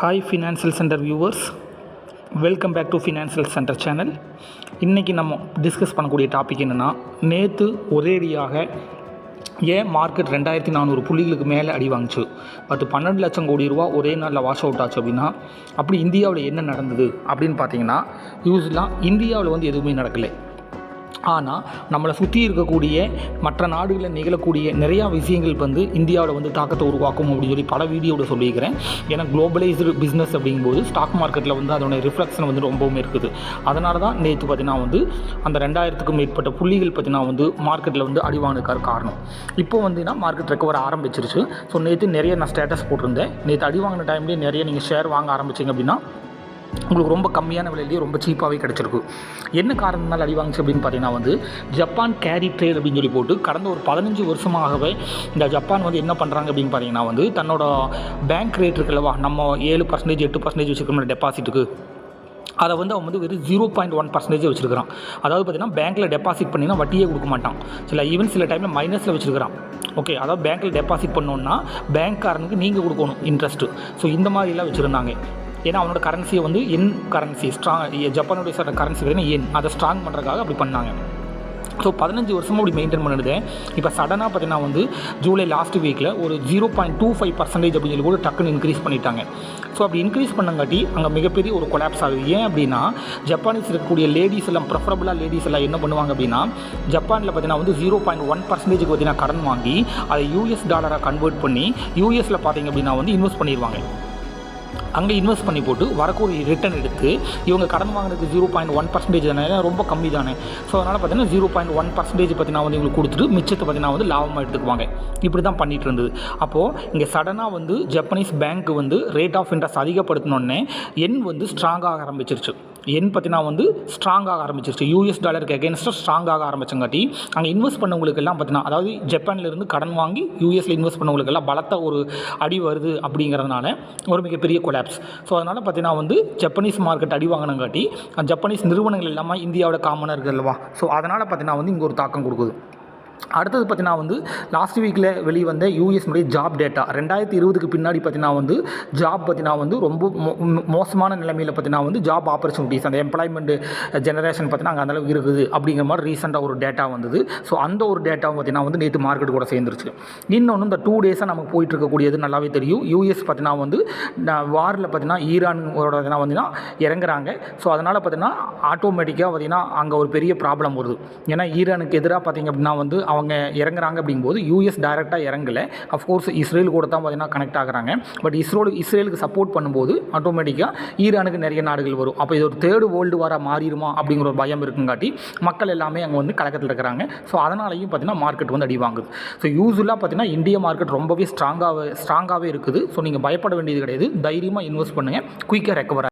Hi financial centre viewers welcome back to financial centre channel இன்றைக்கி நம்ம discuss பண்ணக்கூடிய topic என்னென்னா நேற்று ஒரேடியாக ஏன் மார்க்கெட் ரெண்டாயிரத்தி நானூறு புள்ளிகளுக்கு மேலே அடி வாங்கிச்சு? பத்து பன்னெண்டு லட்சம் கோடி ரூபா ஒரே நாளில் வாஷ் அவுட் ஆச்சு அப்படின்னா அப்படி இந்தியாவில் என்ன நடந்தது அப்படின்னு பார்த்தீங்கன்னா யூஸ்லாம் இந்தியாவில் வந்து எதுவுமே நடக்கலை. ஆனால் நம்மளை சுற்றி இருக்கக்கூடிய மற்ற நாடுகளில் நிகழக்கூடிய நிறையா விஷயங்கள் வந்து இந்தியாவில் வந்து தாக்கத்தை உருவாக்கும் அப்படின்னு சொல்லி பல வீடியோவில் சொல்லியிருக்கிறேன். ஏன்னா குளோபலைஸ்டு பிஸ்னஸ் அப்படிங்கும்போது ஸ்டாக் மார்க்கெட்டில் வந்து அதோட ரிஃப்ளெக்ஷன் வந்து ரொம்பவும் இருக்குது. அதனால தான் நேற்று பார்த்தீங்கன்னா வந்து அந்த ரெண்டாயிரத்துக்கும் மேற்பட்ட புள்ளிகள் பார்த்தீங்கன்னா வந்து மார்க்கெட்டில் வந்து அடிவானுக்கார் காரணம். இப்போ வந்துன்னா மார்க்கெட் ரெக்கவர் ஆரம்பிச்சிருச்சு. ஸோ நேற்று நிறைய நான் ஸ்டேட்டஸ் போட்டிருந்தேன். நேற்று அடிவாங்கின டைம்லேயே நிறைய நீங்கள் ஷேர் வாங்க ஆரம்பிச்சிங்க அப்படின்னா உங்களுக்கு ரொம்ப கம்மியான விலையிலேயே ரொம்ப சீப்பாகவே கிடச்சிருக்கு. என்ன காரணத்தினால அடி வாங்குச்சு அப்படின்னு பார்த்தீங்கன்னா வந்து ஜப்பான் கேரி ட்ரேட் அப்படின்னு சொல்லி போட்டு கடந்த ஒரு பதினஞ்சு வருஷமாகவே இந்த ஜப்பான் வந்து என்ன பண்ணுறாங்க அப்படின்னு பார்த்தீங்கன்னா வந்து தன்னோட பேங்க் ரேட் இருக்குல்லவா நம்ம ஏழு பர்சன்டேஜ் எட்டு பர்சன்டேஜ் வச்சுருக்கோம் டெபாசிட்டுக்கு அதை வந்து அவன் வந்து வெறும் ஜீரோ பாயிண்ட் ஒன் பர்சன்டேஜ் வச்சிருக்கிறான். அதாவது பார்த்தீங்கன்னா பேங்க்கில் டெபாசிட் பண்ணினா வட்டியே கொடுக்க மாட்டான். சில ஈவன் சில டைமில் மைனஸில் வச்சிருக்கிறான். ஓகே அதாவது பேங்க்கில் டெபாசிட் பண்ணோன்னா பேங்க்காரனுக்கு நீங்கள் கொடுக்கணும் இன்ட்ரெஸ்ட்டு ஸோ இந்த மாதிரிலாம் வச்சுருந்தாங்க. ஏன்னா அவனோட கரன்சியை வந்து என் கரன்சி ஸ்ட்ராங் ஜப்பானுடைய சார் கரன்சி பார்த்தீங்கன்னா என் அதை ஸ்ட்ராங் பண்ணுறதுக்காக அப்படி பண்ணாங்க. ஸோ பதினஞ்சு வருஷமாக அப்படி மெயின்டைன் பண்ணிடுது இப்போ சடனாக பார்த்தீங்கன்னா வந்து ஜூலை லாஸ்ட் வீக்கில் ஒரு zero point two five percentage அப்படின்னு சொல்லி கூட டக்குன்னு இன்க்ரீஸ் பண்ணிட்டாங்க. ஸோ அப்படி இன்க்ரீஸ் பண்ணங்காட்டி அங்கே மிகப்பெரிய ஒரு கொலாப்ஸ் ஆகுது. ஏன் அப்படின்னா ஜப்பானீஸ் இருக்கக்கூடிய லேடிஸ் எல்லாம் ப்ரெஃபரபுளாக லேடிஸ் எல்லாம் என்ன பண்ணுவாங்க அப்படின்னா ஜப்பானில் பார்த்தீங்கன்னா வந்து ஜீரோ பாயிண்ட் ஒன் பர்சன்டேஜுக்கு பார்த்தீங்கன்னா கடன் வாங்கி அதை யூஎஸ் டாலராக கன்வெர்ட் பண்ணி யூஎஸில் பார்த்தீங்க அப்படின்னா வந்து இன்வெஸ்ட் பண்ணிடுவாங்க அங்கே இன்வெஸ்ட் பண்ணி போட்டு வரக்கூடிய ரிட்டர்ன் எடுத்து இவங்க கடன் வாங்கினதுக்கு ஜீரோ பாயிண்ட் ஒன் பர்சன்டேஜ் தானே? ரொம்ப கம்மி தானே. ஸோ அதனால் பார்த்தீங்கன்னா ஜீரோ பாயிண்ட் ஒன் பர்சன்டேஜ் பார்த்தீங்கன்னா வந்து இவங்களுக்கு கொடுத்துட்டு மிச்சத்தை பார்த்தீங்கன்னா வந்து லாபமாக எடுத்துக்குவாங்க. இப்படி தான் பண்ணிட்டு இருந்தது. அப்போது இங்கே சடனாக வந்து ஜப்பனீஸ் பேங்க் வந்து ரேட் ஆஃப் இன்ட்ரெஸ்ட் அதிகப்படுத்தினோடனே எண் வந்து ஸ்ட்ராங்காக ஆரம்பிச்சிருச்சு. என் பார்த்தீங்கன்னா வந்து ஸ்ட்ராங்காக ஆரம்பிச்சிருச்சு. யூஎஸ் டாலருக்கு அகேன்ஸ்டாக ஸ்ட்ராங்காக ஆரம்பிச்சங்காட்டி அங்கே இன்வெஸ்ட் பண்ணவங்களுக்கு எல்லாம் பார்த்தீங்கன்னா அதாவது ஜப்பான்லேருந்து கடன் வாங்கி யூஎஸில் இன்வெஸ்ட் பண்ணவங்களுக்கு எல்லாம் பலத்த ஒரு அடி வருது அப்படிங்கிறதுனால ஒரு மிகப்பெரிய கொலாப்ஸ் ஸோ அதனால் பார்த்தீங்கன்னா வந்து ஜப்பனீஸ் மார்க்கெட் அடி வாங்கினங்காட்டி ஜப்பனீஸ் நிறுவனங்கள் இல்லாமல் இந்தியாவோட காமனாக இருக்குது அல்லவா? ஸோ அதனால் பார்த்தீங்கன்னா வந்து இங்கே ஒரு தாக்கம் கொடுக்குது. அடுத்தது பார்த்தீங்கன்னா வந்து லாஸ்ட் வீக்கில் வெளிவந்த யூஎஸ்னுடைய ஜாப் டேட்டா ரெண்டாயிரத்தி இருபதுக்கு பின்னாடி பார்த்தீங்கன்னா வந்து ஜாப் பார்த்தீங்கன்னா வந்து ரொம்ப மோ- மோசமான நிலைமையில் பார்த்தீங்கன்னா வந்து ஜாப் ஆப்பர்ச்சுனிட்டிஸ் அந்த எம்ப்ளாய்மெண்ட் ஜெனரேஷன் பார்த்தீங்கன்னா அங்கே அந்தளவுக்கு இருக்குது அப்படிங்கிற மாதிரி ரீசெண்டாக ஒரு டேட்டா வந்தது. ஸோ அந்த ஒரு டேட்டா பார்த்தீங்கன்னா வந்து நேற்று மார்க்கெட் கூட சேர்ந்துருச்சு. இன்னொன்று இந்த டூ டேஸாக நமக்கு போயிட்டு இருக்கக்கூடியது நல்லாவே தெரியும். யூஎஸ் பார்த்தீங்கன்னா வந்து வாரில் பார்த்தீங்கன்னா ஈரானோட பார்த்தீங்கன்னா வந்து இறங்குறாங்க. ஸோ அதனால் பார்த்தீங்கன்னா ஆட்டோமேட்டிக்காக பார்த்தீங்கன்னா அங்கே ஒரு பெரிய ப்ராப்ளம் வருது. ஏன்னா ஈரானுக்கு எதிராக பார்த்தீங்க அப்படின்னா வந்து அவங்க இறங்குறாங்க அப்படிங்கும்போது யூஎஸ் டைரெக்டாக இறங்கலை. அஃப்கோர்ஸ் இஸ்ரேல் கூட தான் பார்த்தீங்கன்னா கனெக்ட் ஆகுறாங்க. பட் இஸ்ரோடு இஸ்ரேலுக்கு சப்போர்ட் பண்ணும்போது ஆட்டோமேட்டிக்காக ஈரானுக்கு நிறைய நாடுகள் வரும். அப்போ இது ஒரு தேர்டு வேர்ல்டு வாராக மாறிடுமா அப்படிங்கிற ஒரு பயம் இருக்குங்காட்டி மக்கள் எல்லாமே அங்கே வந்து கலக்கத்தில் இருக்கிறாங்க. ஸோ அதனாலையும் பார்த்தீங்கன்னா மார்க்கெட் வந்து அடி வாங்குது. ஸோ யூஸ்வலாக பார்த்தீங்கன்னா இந்திய மார்க்கெட் ரொம்பவே ஸ்ட்ராங்காகவே ஸ்ட்ராங்காகவே இருக்குது. ஸோ நீங்கள் பயப்பட வேண்டியது கிடையாது. தைரியமாக இன்வெஸ்ட் பண்ணுங்கள் குயிக்காக ரெக்கவர்